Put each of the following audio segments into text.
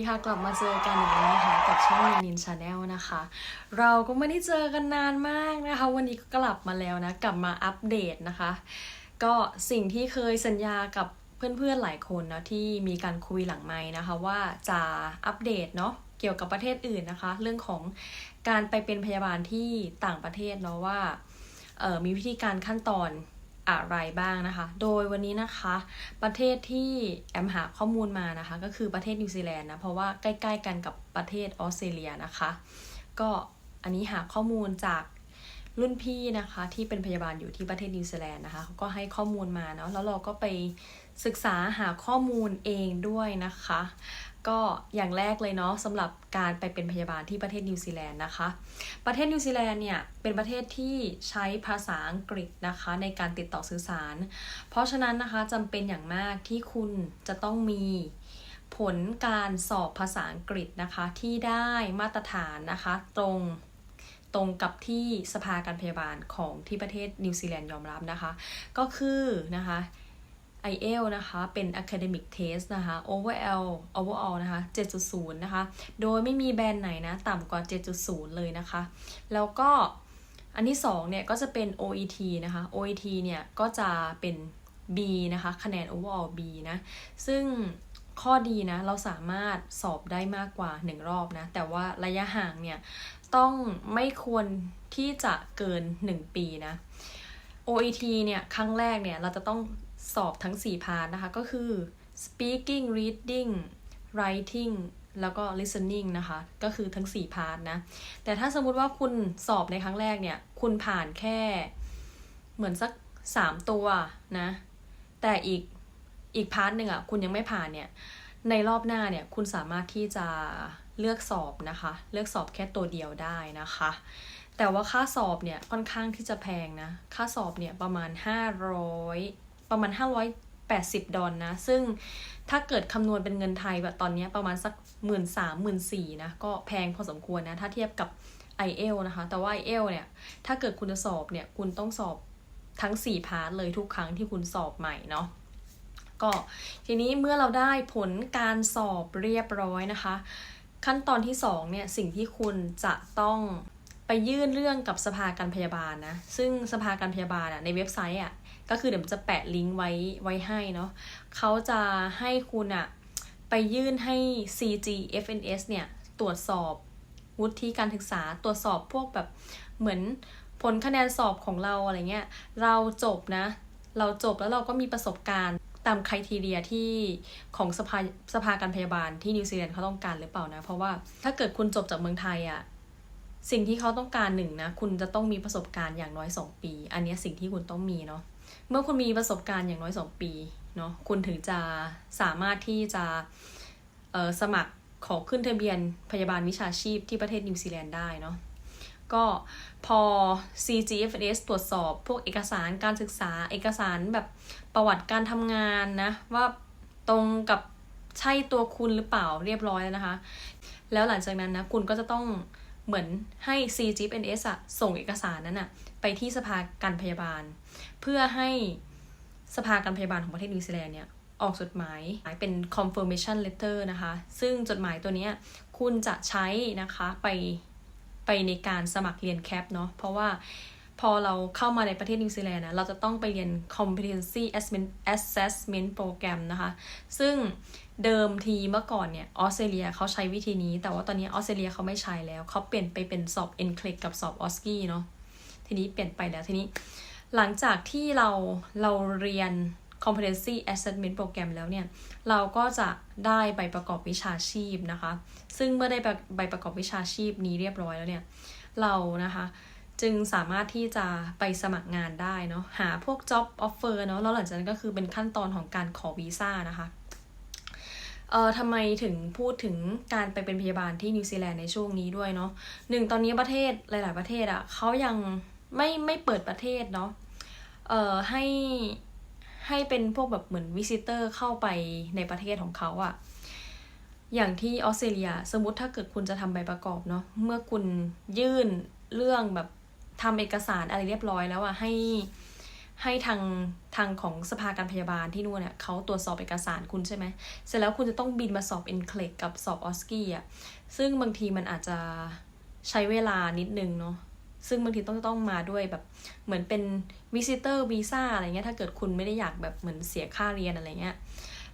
ดีค่ะกลับมาเจอกันอีกแล้วนะคะกับช่องนินชาแนลนะคะ เราก็ไม่ได้เจอกันนานมากนะคะ วันนี้ก็กลับมาแล้วนะกลับมาอัปเดตนะคะ ก็สิ่งที่เคยสัญญากับเพื่อนๆหลายคนนะที่มีการคุยหลังไม้นะคะ ว่าจะอัปเดตเนาะเกี่ยวกับประเทศอื่นนะคะ เรื่องของการไปเป็นพยาบาลที่ต่างประเทศเนาะว่าออมีวิธีการขั้นตอน อะไรบ้างนะคะ โดยวันนี้นะคะ ประเทศที่แอมหาข้อมูลมานะคะ ก็คือประเทศนิวซีแลนด์นะ เพราะว่าใกล้ๆกันกับประเทศออสเตรเลียนะคะ ก็อันนี้หาข้อมูลจากรุ่นพี่นะคะที่เป็นพยาบาลอยู่ที่ประเทศนิวซีแลนด์นะคะเขาก็ให้ข้อมูลมาเนาะแล้วเราก็ไปศึกษาหาข้อมูลเองด้วยนะคะ ก็อย่างแรกเลยเนาะสำหรับการไปเป็นพยาบาลที่ประเทศนิวซีแลนด์นะคะ ประเทศนิวซีแลนด์เนี่ยเป็นประเทศที่ใช้ภาษาอังกฤษนะคะในการติดต่อสื่อสาร เพราะฉะนั้นนะคะจำเป็นอย่างมากที่คุณจะต้องมีผลการสอบภาษาอังกฤษนะคะที่ได้มาตรฐานนะคะตรงตรงกับที่สภาการพยาบาลของที่ประเทศนิวซีแลนด์ยอมรับนะคะ ก็คือนะคะ IEL นะคะ เป็น academic test นะคะ overall overall นะคะ 7.0 นะคะ โดยไม่มีแบรนด์ไหนนะ ต่ำกว่า 7.0 เลยนะคะ แล้วก็อันที่2เนี่ย ก็จะเป็น OET นะคะ OET เนี่ย ก็จะเป็น B นะคะ คะแนน overall B นะ ซึ่งข้อดีนะ เราสามารถสอบได้มากกว่า 1 รอบนะ แต่ว่าระยะห่างเนี่ย ต้องไม่ควรที่จะเกิน 1 ปีนะ OET เนี่ย ครั้งแรกเนี่ย เราจะต้อง สอบทั้ง 4 พาร์ทนะคะ ก็คือ speaking reading writing แล้วก็ listening นะคะ ก็คือทั้ง 4 พาร์ทนะ แต่ถ้าสมมุติว่าคุณสอบในครั้งแรกเนี่ย คุณผ่านแค่เหมือนสัก 3 ตัวนะ แต่อีกอีกพาร์ทหนึ่งอะ คุณยังไม่ผ่านเนี่ย ในรอบหน้าเนี่ย คุณสามารถที่จะเลือกสอบนะคะ เลือกสอบแค่ตัวเดียวได้นะคะ แต่ว่าค่าสอบเนี่ยค่อนข้างที่จะแพงนะ ค่าสอบเนี่ยประมาณ 500 ประมาณ 580 ดอลนะ ซึ่งถ้าเกิดคำนวณเป็นเงินไทยแบบตอนนี้ประมาณสัก 1 3ื่นสามหมื่นสี่นะ ก็แพงพอสมควรนะ ถ้าเทียบกับ i อ l นะคะ แต่ว่า i อ l เนี่ย ถ้าเกิดคุณจะสอบเนี่ย คุณต้องสอบทั้ง 4 พาร์ทเลยทุกครั้งที่คุณสอบใหม่เนาะก็ทีนี้เมื่อเราได้ผลการสอบเรียบร้อยนะคะ ขั้นตอนที่2เนี่ยสิ่งที่คุณจะต้องไปยื่นเรื่องกับสภาการพยาบาลนะซึ่งสภาการพยาบาลอะในเว็บไซต์อะ ก็คือเดี๋ยวจะแปะลิงก์ไว้ไว้ให้เนาะเขาจะให้คุณอะไปยื่นให้ CGFNS เนี่ย ตรวจสอบวุฒิการศึกษา ตรวจสอบพวกแบบเหมือนผลคะแนนสอบของเราอะไรเงี้ย เราจบนะ เราจบแล้วเราก็มีประสบการณ์ตามคุณทีเรียที่ของสภาสภาการพยาบาลที่นิวซีแลนด์เขาต้องการหรือเปล่านะ เพราะว่าถ้าเกิดคุณจบจากเมืองไทยอะสิ่งที่เขาต้องการหนึ่งนะ คุณจะต้องมีประสบการณ์อย่างน้อย 2 ปี อันนี้สิ่งที่คุณต้องมีเนาะ เมื่อคุณมีประสบการณ์อย่างน้อย 2 ปีเนาะคุณถึงจะสามารถที่จะสมัครขอขึ้นทะเบียนพยาบาลวิชาชีพที่ประเทศนิวซีแลนด์ได้เนาะก็พอ CGFS ตรวจสอบพวกเอกสารการศึกษาเอกสารแบบประวัติการทำงานนะว่าตรงกับใช่ตัวคุณหรือเปล่าเรียบร้อยแล้วนะคะ แล้วหลังจากนั้นนะคุณก็จะต้อง เหมือนให้ CGNS อะส่งเอกสารนั้นอะไปที่สภาการพยาบาล เพื่อให้สภาการพยาบาลของประเทศนิวซีแลนด์เนี่ยออกจดหมายเป็น confirmation letter นะคะ ซึ่งจดหมายตัวนี้คุณจะใช้นะคะไปไปในการสมัครเรียนแคปเนาะ เพราะว่าพอเราเข้ามาในประเทศนิวซีแลนด์นะเราจะต้องไปเรียน competency assessment program นะคะ ซึ่ง เดิมทีเมื่อก่อนเนี่ยออสเตรเลียเขาใช้วิธีนี้ แต่ว่าตอนนี้ออสเตรเลียเขาไม่ใช้แล้วเขาเปลี่ยนไปเป็นสอบ NCLEX กับสอบออสกี้เนาะทีนี้เปลี่ยนไปแล้วทีนี้ หลังจากที่เราเราเรียน competency assessment program แล้วเนี่ย เราก็จะได้ใบประกอบวิชาชีพนะคะ ซึ่งเมื่อได้ใบประกอบวิชาชีพนี้เรียบร้อยแล้วเนี่ย เรานะคะจึงสามารถที่จะไปสมัครงานได้เนาะหาพวก job offer เนาะแล้วหลังจากนั้นก็คือเป็นขั้นตอนของการขอวีซ่านะคะ เอ่อทำไมถึงพูดถึงการไปเป็นพยาบาลที่นิวซีแลนด์ในช่วงนี้ด้วยเนาะหนึ่งตอนนี้ประเทศหลาย ๆ ประเทศอะ่ะเขายังไม่ไม่เปิดประเทศเนาะเอ่อให้ให้เป็นพวกแบบเหมือนวิสิเตอร์เข้าไปในประเทศของเขาอะอย่างที่ออสเตรเลียสมมติถ้าเกิดคุณจะทำใบประกอบเนาะเมื่อคุณยื่นเรื่องแบบทำเอกสารอะไรเรียบร้อยแล้วอะให้ ให้ทางทางของสภาการพยาบาลที่นู่นเนี่ยเขาตรวจสอบเอกสารคุณใช่ไหมเสร็จแล้วคุณจะต้องบินมาสอบเอ็นเคลกกับสอบออสกี้อะซึ่งบางทีมันอาจจะใช้เวลานิดนึงเนาะซึ่งบางทีต้องต้องมาด้วยแบบเหมือนเป็นวิซิเตอร์วีซ่าอะไรเงี้ยถ้าเกิดคุณไม่ได้อยากแบบเหมือนเสียค่าเรียนอะไรเงี้ย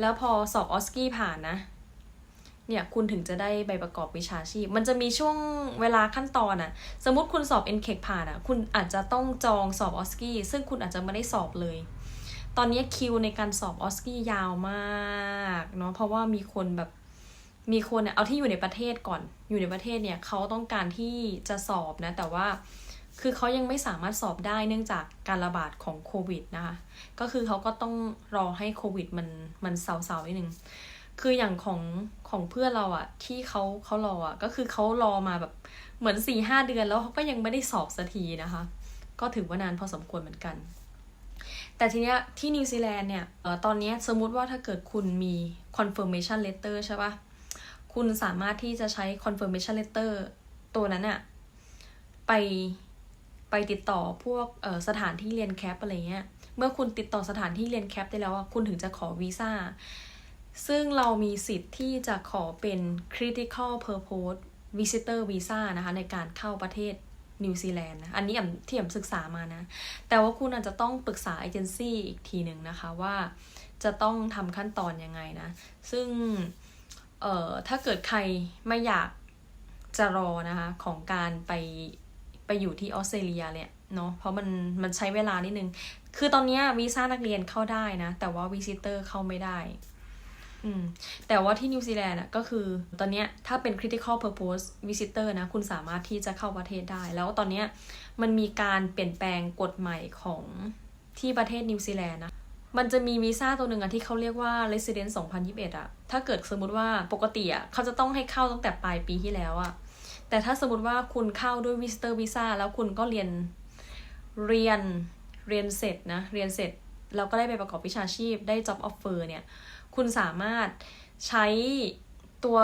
แล้วพอสอบออสกี้ผ่านนะ เนี่ยคุณถึงจะได้ใบประกอบวิชาชีพ มันจะมีช่วงเวลาขั้นตอนอะสมมติคุณสอบ n c a ผ่านอะคุณอาจจะต้องจองสอบออสกี้ซึ่งคุณอาจจะไม่ได้สอบเลย ตอนนี้คิวในการสอบออสกี้ยาวมากเนาะเพราะว่ามีคนแบบมีคนเนี่ยเอาที่อยู่ในประเทศก่อน อยู่ในประเทศเนี่ยเขาต้องการที่จะสอบนะ แต่ว่าคือเขายังไม่สามารถสอบได้เนื่องจากการระบาดของโควิดนะคะ ก็คือเขาก็ต้องรอให้โควิดมันมันเซาๆนิดนึง คืออย่างของของเพื่อนเราอะที่เขาเขารออะก็คือเขารอมาแบบเหมือนสี่ห้าเดือนแล้วเขาก็ยังไม่ได้สอบสักทีนะคะ ก็ถือว่านานพอสมควรเหมือนกัน แต่ทีเนี้ยที่นิวซีแลนด์เนี่ยเออตอนนี้สมมุติว่าถ้าเกิดคุณมี confirmation letter ใช่ปะคุณสามารถที่จะใช้ confirmation letter ตัวนั้นอะไปไปติดต่อพวกสถานที่เรียนแคปอะไรเงี้ย เมื่อคุณติดต่อสถานที่เรียนแคปได้แล้วคุณถึงจะขอวีซ่า ซึ่งเรามีสิทธิ์ที่จะขอเป็น critical purpose visitor visa นะคะในการเข้าประเทศนิวซีแลนด์นะ อันนี้อ่ำที่อ่ำศึกษามานะ แต่ว่าคุณอาจจะต้องปรึกษาเอเจนซี่อีกทีหนึ่งนะคะว่าจะต้องทำขั้นตอนยังไงนะ ซึ่ง เอ่อ ถ้าเกิดใครไม่อยากจะรอนะคะ ของการไปไปอยู่ที่ออสเตรเลียเนี่ยเนาะ เพราะมันมันใช้เวลานิดนึง คือตอนนี้วีซ่านักเรียนเข้าได้นะ แต่ว่าวิซิเตอร์เข้าไม่ได้ อืมแต่ว่าที่นิวซีแลนด์อะก็คือตอนเนี้ยถ้าเป็น critical purpose visitor นะ คุณสามารถที่จะเข้าประเทศได้ แล้วตอนเนี้ยมันมีการเปลี่ยนแปลงกฎใหม่ของที่ประเทศนิวซีแลนด์นะ มันจะมีวีซ่าตัวหนึ่งอะที่เขาเรียกว่า resident 2021อะถ้าเกิดสมมติว่าปกติอะเขาจะต้องให้เข้าตั้งแต่ปลายปีที่แล้วอะแต่ถ้าสมมติว่าคุณเข้าด้วย visitor visa แล้วคุณก็เรียนเรียนเรียนเสร็จนะ เรียนเสร็จแล้วก็ได้ไปประกอบวิชาชีพได้ job offer เนี่ย คุณสามารถใช้ตัว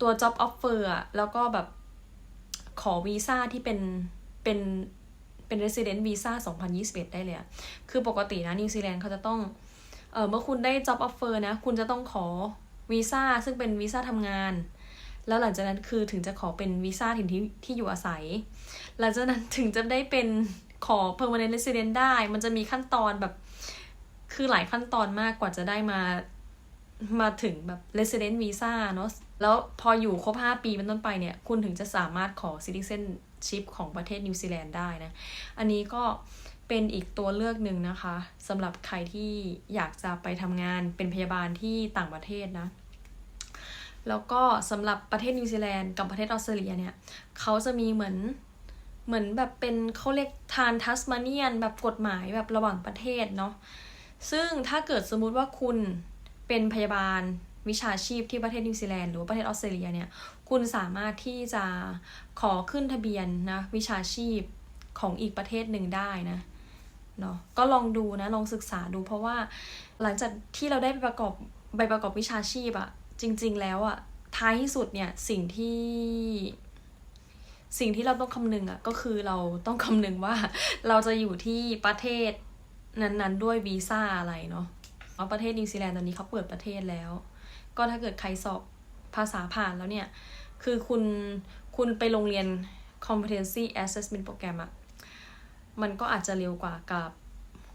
ตัว job offer อะแล้วก็แบบขอวีซ่าที่เป็นเป็นเป็น resident visa 2021 ได้เลยอะคือปกตินะนิวซีแลนด์เขาจะต้องเออเมื่อคุณได้ job offer นะ คุณจะต้องขอวีซ่าซึ่งเป็นวีซ่าทำงาน แล้วหลังจากนั้นคือถึงจะขอเป็นวีซ่าถิ่นที่ที่อยู่อาศัย หลังจากนั้นถึงจะได้เป็นขอ permanent resident ได้ มันจะมีขั้นตอนแบบ คือหลายขั้นตอนมากกว่าจะได้มามาถึงแบบ resident visa เนอะแล้วพออยู่ครบ 5 ปีเป็นต้นไปเนี่ย คุณถึงจะสามารถขอ citizenship ของประเทศนิวซีแลนด์ได้นะ อันนี้ก็เป็นอีกตัวเลือกหนึ่งนะคะสำหรับใครที่อยากจะไปทำงานเป็นพยาบาลที่ต่างประเทศนะ แล้วก็สำหรับประเทศนิวซีแลนด์กับประเทศออสเตรเลียเนี่ยเขาจะมีเหมือนเหมือนแบบเป็นเขาเรียกทานทัสมาเนียนแบบกฎหมายแบบระหว่างประเทศเนาะ ซึ่งถ้าเกิดสมมุติว่าคุณเป็นพยาบาลวิชาชีพที่ประเทศนิวซีแลนด์หรือประเทศออสเตรเลียเนี่ย คุณสามารถที่จะขอขึ้นทะเบียนนะวิชาชีพของอีกประเทศหนึ่งได้นะเนาะก็ลองดูนะลองศึกษาดูเพราะว่าหลังจากที่เราได้ไปประกอบใบประกอบวิชาชีพอะจริง ๆ แล้วอะท้ายที่สุดเนี่ยสิ่งที่สิ่งที่เราต้องคำนึงอะก็คือเราต้องคำนึงว่าเราจะอยู่ที่ประเทศ นั้นๆ ด้วยวีซ่าอะไรเนาะเพราะประเทศนิวซีแลนด์ตอนนี้เขาเปิดประเทศแล้ว ก็ถ้าเกิดใครสอบภาษาผ่านแล้วเนี่ย คือคุณคุณไปโรงเรียน competency assessment program อะมันก็อาจจะเร็วกว่ากับ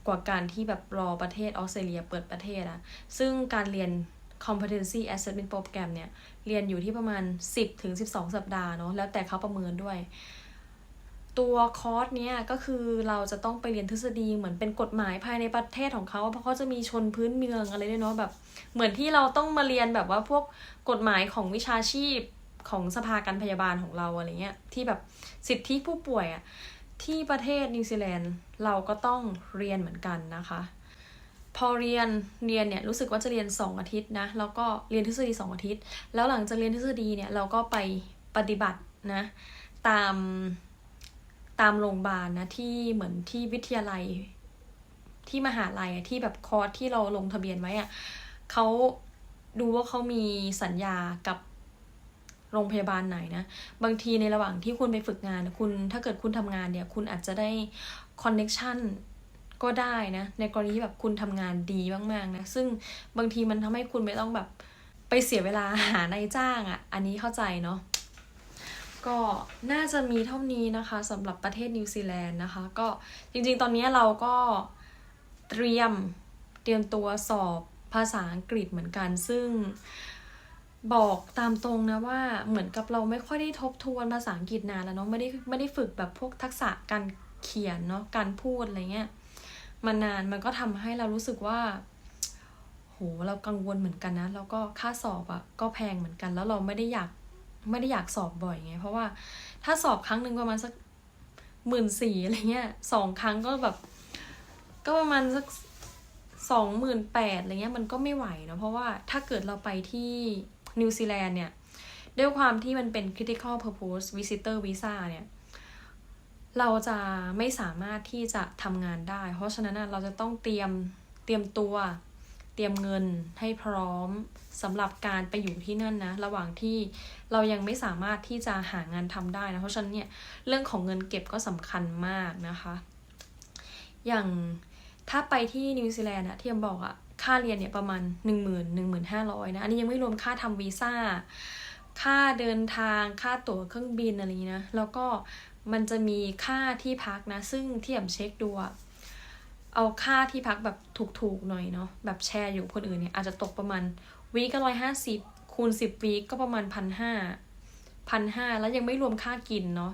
กว่าการที่แบบรอประเทศออสเตรเลียเปิดประเทศอะซึ่งการเรียน competency assessment program เนี่ย เรียนอยู่ที่ประมาณ 10ถึง12 สัปดาห์เนาะ แล้วแต่เขาประเมินด้วย ตัวคอร์สเนี้ยก็คือเราจะต้องไปเรียนทฤษฎีเหมือนเป็นกฎหมายภายในประเทศของเขาเพราะเขาจะมีชนพื้นเมืองอะไรด้วยเนาะแบบ เหมือนที่เราต้องมาเรียนแบบว่าพวกกฎหมายของวิชาชีพของสภาการพยาบาลของเราอะไรเงี้ยที่แบบสิทธิผู้ป่วยอะที่ประเทศนิวซีแลนด์เราก็ต้องเรียนเหมือนกันนะคะ พอเรียนเรียนเนี่ยรู้สึกว่าจะเรียน 2 อาทิตย์นะแล้วก็เรียนทฤษฎี 2 อาทิตย์ แล้วหลังจากเรียนทฤษฎีเนี่ยเราก็ไปปฏิบัตินะตาม ตามโรงพยาบาลนะที่เหมือนที่วิทยาลัย ที่มหาลัยที่แบบคอร์สที่เราลงทะเบียนไว้อะเขาดูว่าเขามีสัญญากับโรงพยาบาลไหนนะ บางทีในระหว่างที่คุณไปฝึกงาน คุณถ้าเกิดคุณทำงานเนี่ย คุณอาจจะได้คอนเน็ชันก็ได้นะ ในกรณีที่แบบคุณทำงานดีมากๆนะ ซึ่งบางทีมันทำให้คุณไม่ต้องแบบไปเสียเวลาหานายจ้างอะ่ะ อันนี้เข้าใจเนาะ ก็น่าจะมีเท่านี้นะคะสำหรับประเทศนิวซีแลนด์นะคะ ก็จริงๆ ตอนนี้เราก็เตรียมเตรียมตัวสอบภาษาอังกฤษเหมือนกัน ซึ่งบอกตามตรงนะว่าเหมือนกับเราไม่ค่อยได้ทบทวนภาษาอังกฤษนานแล้วเนาะไม่ได้ไม่ได้ฝึกแบบพวกทักษะการเขียนเนาะการพูดอะไรเงี้ยมานานมันก็ทำให้เรารู้สึกว่า โหเรากังวลเหมือนกันนะ แล้วก็ค่าสอบอะ่ะก็แพงเหมือนกัน แล้วเราไม่ได้อยาก ไม่ได้อยากสอบบ่อยไง เพราะว่าถ้าสอบครั้งหนึ่งประมาณสักหมื่นสี่อะไรเงี้ยสองครั้งก็แบบ ก็ประมาณสักสองหมื่นแปดอะไรเงี้ยมันก็ไม่ไหวเนะเพราะว่าถ้าเกิดเราไปที่นิวซีแลนด์เนี่ย ด้วยความที่มันเป็น critical purpose visitor visa เนี่ย เราจะไม่สามารถที่จะทำงานได้ เพราะฉะนั้นเราจะต้องเตรียมเตรียมตัว เตรียมเงินให้พร้อมสำหรับการไปอยู่ที่นั่นนะ ระหว่างที่เรายังไม่สามารถที่จะหางานทำได้นะ เพราะฉะนั้นเนี่ยเรื่องของเงินเก็บก็สำคัญมากนะคะ อย่างถ้าไปที่นิวซีแลนด์อะที่ยมบอกอะค่าเรียนเนี่ยประมาณหนึ่งหมื่นหนึ่งหมื่นห้าร้อยนะ อันนี้ยังไม่รวมค่าทำวีซ่า ค่าเดินทาง ค่าตั๋วเครื่องบินอะไรอย่างนี้นะ แล้วก็มันจะมีค่าที่พักนะ ซึ่งที่ยมเช็คดูอะ เอาค่าที่พักแบบถูกๆหน่อยเนาะแบบแชร์อยู่คนอื่นเนี่ยอาจจะตกประมาณวีก็ร้อยห้าสิบคูณสิบวีก็ประมาณพันห้าพันห้าแล้วยังไม่รวมค่ากินเนาะ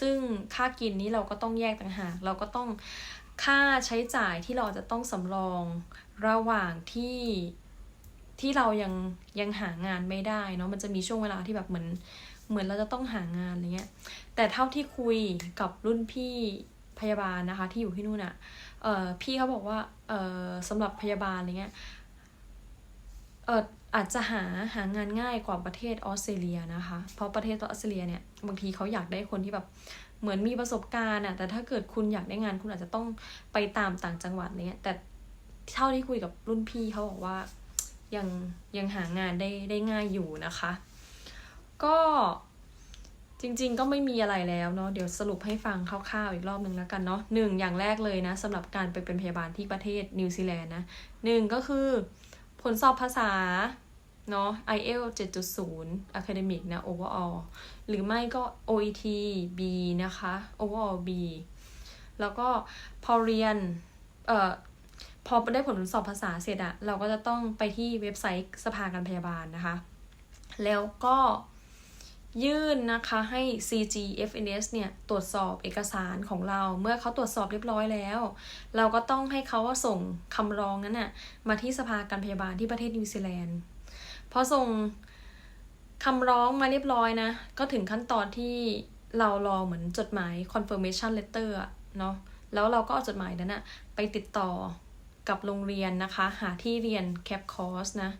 ซึ่งค่ากินนี้เราก็ต้องแยกต่างหากเราก็ต้องค่าใช้จ่ายที่เราจะต้องสำรองระหว่างที่ที่เรายังยังหางานไม่ได้เนาะมันจะมีช่วงเวลาที่แบบเหมือนเหมือนเราจะต้องหางานอะไรเงี้ยแต่เท่าที่คุยกับรุ่นพี่ พยาบาลนะคะ ที่อยู่ที่นู่นอะ่ะเออพี่เขาบอกว่าเออสำหรับพยาบาลอะไรเงี้ยเอออาจจะหาหางานง่ายกว่าประเทศออสเตรเลียนะคะ เพราะประเทศออสเตรเลียเนี่ยบางทีเขาอยากได้คนที่แบบเหมือนมีประสบการณ์อะแต่ถ้าเกิดคุณอยากได้งานคุณอาจจะต้องไปตามต่างจังหวัดอะไรเนี้ยแต่เท่าที่คุยกับรุ่นพี่เขาบอกว่ายังยังหางานได้ได้ง่ายอยู่นะคะ ก็ จริงๆ ก็ไม่มีอะไรแล้วเนาะเดี๋ยวสรุปให้ฟังคร่าวๆอีกรอบหนึ่งแล้วกันเนาะหนึ่งอย่างแรกเลยนะสำหรับการไปเป็นพยาบาลที่ประเทศนิวซีแลนด์นะหนึ่งก็คือ ผลสอบภาษาเนาะ IELTS 7.0 academic นะ overall หรือไม่ก็ OET B นะคะ overall B แล้วก็พอเรียน เอ่อ พอได้ผลสอบภาษาเสร็จอะเราก็จะต้องไปที่เว็บไซต์สภาการพยาบาลนะคะ แล้วก็ ยื่นนะคะให้ CGFNS เนี่ยตรวจสอบเอกสารของเรา เมื่อเขาตรวจสอบเรียบร้อยแล้ว เราก็ต้องให้เขาส่งคำร้องนั้นน่ะมาที่สภาการพยาบาลที่ประเทศนิวซีแลนด์พอส่งคำร้องมาเรียบร้อยนะ ก็ถึงขั้นตอนที่เรารอเหมือนจดหมาย confirmation letter อะเนาะแล้วเราก็เอาจดหมายนั้นอะไปติดต่อกับโรงเรียนนะคะ หาที่เรียน cap course นะ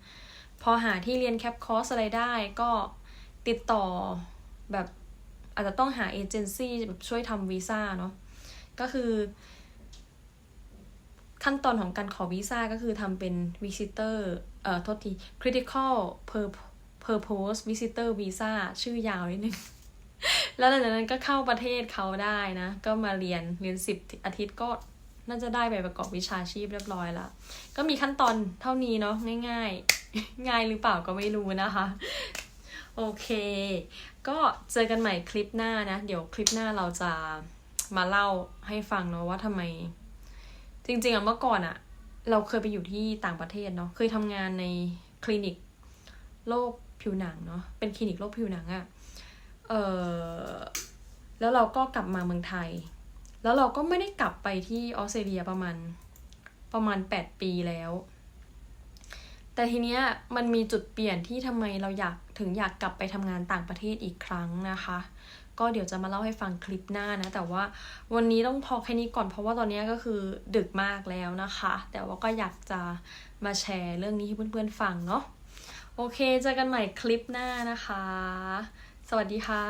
พอหาที่เรียน cap course อะไรได้ก็ ติดต่อแบบอาจจะต้องหาเอเจนซี่แบบช่วยทำวีซ่าเนาะก็คือ ขั้นตอนของการขอวีซ่าก็คือทำเป็น visitor เอ่อโทษที critical purpose visitor visa ชื่อยาวนิดนึง แล้วหลังจากนั้นก็เข้าประเทศเขาได้นะ ก็มาเรียนเรียนสิบอาทิตย์ก็น่าจะได้ใบประกอบวิชาชีพเรียบร้อยล้วก็มีขั้นตอนเท่านี้เนาะง่าย ๆ ง่ายหรือเปล่าก็ไม่รู้นะคะ โอเค ก็เจอกันใหม่คลิปหน้านะ เดี๋ยวคลิปหน้าเราจะมาเล่าให้ฟังเนาะว่าทำไม จริง ๆอะเมื่อก่อนอะเราเคยไปอยู่ที่ต่างประเทศเนาะ เคยทำงานในคลินิกโรคผิวหนังเนาะ เป็นคลินิกโรคผิวหนังอะเออแล้วเราก็กลับมาเมืองไทย แล้วเราก็ไม่ได้กลับไปที่ออสเตรเลียประมาณประมาณแปดปีแล้ว แต่ทีเนี้ยมันมีจุดเปลี่ยนที่ทำไมเราอยากถึงอยากกลับไปทำงานต่างประเทศอีกครั้งนะคะ ก็เดี๋ยวจะมาเล่าให้ฟังคลิปหน้านะ แต่ว่าวันนี้ต้องพอแค่นี้ก่อนเพราะว่าตอนนี้ก็คือดึกมากแล้วนะคะ แต่ว่าก็อยากจะมาแชร์เรื่องนี้ให้เพื่อนๆฟังเนาะโอเคเจอกันใหม่คลิปหน้านะคะ สวัสดีค่ะ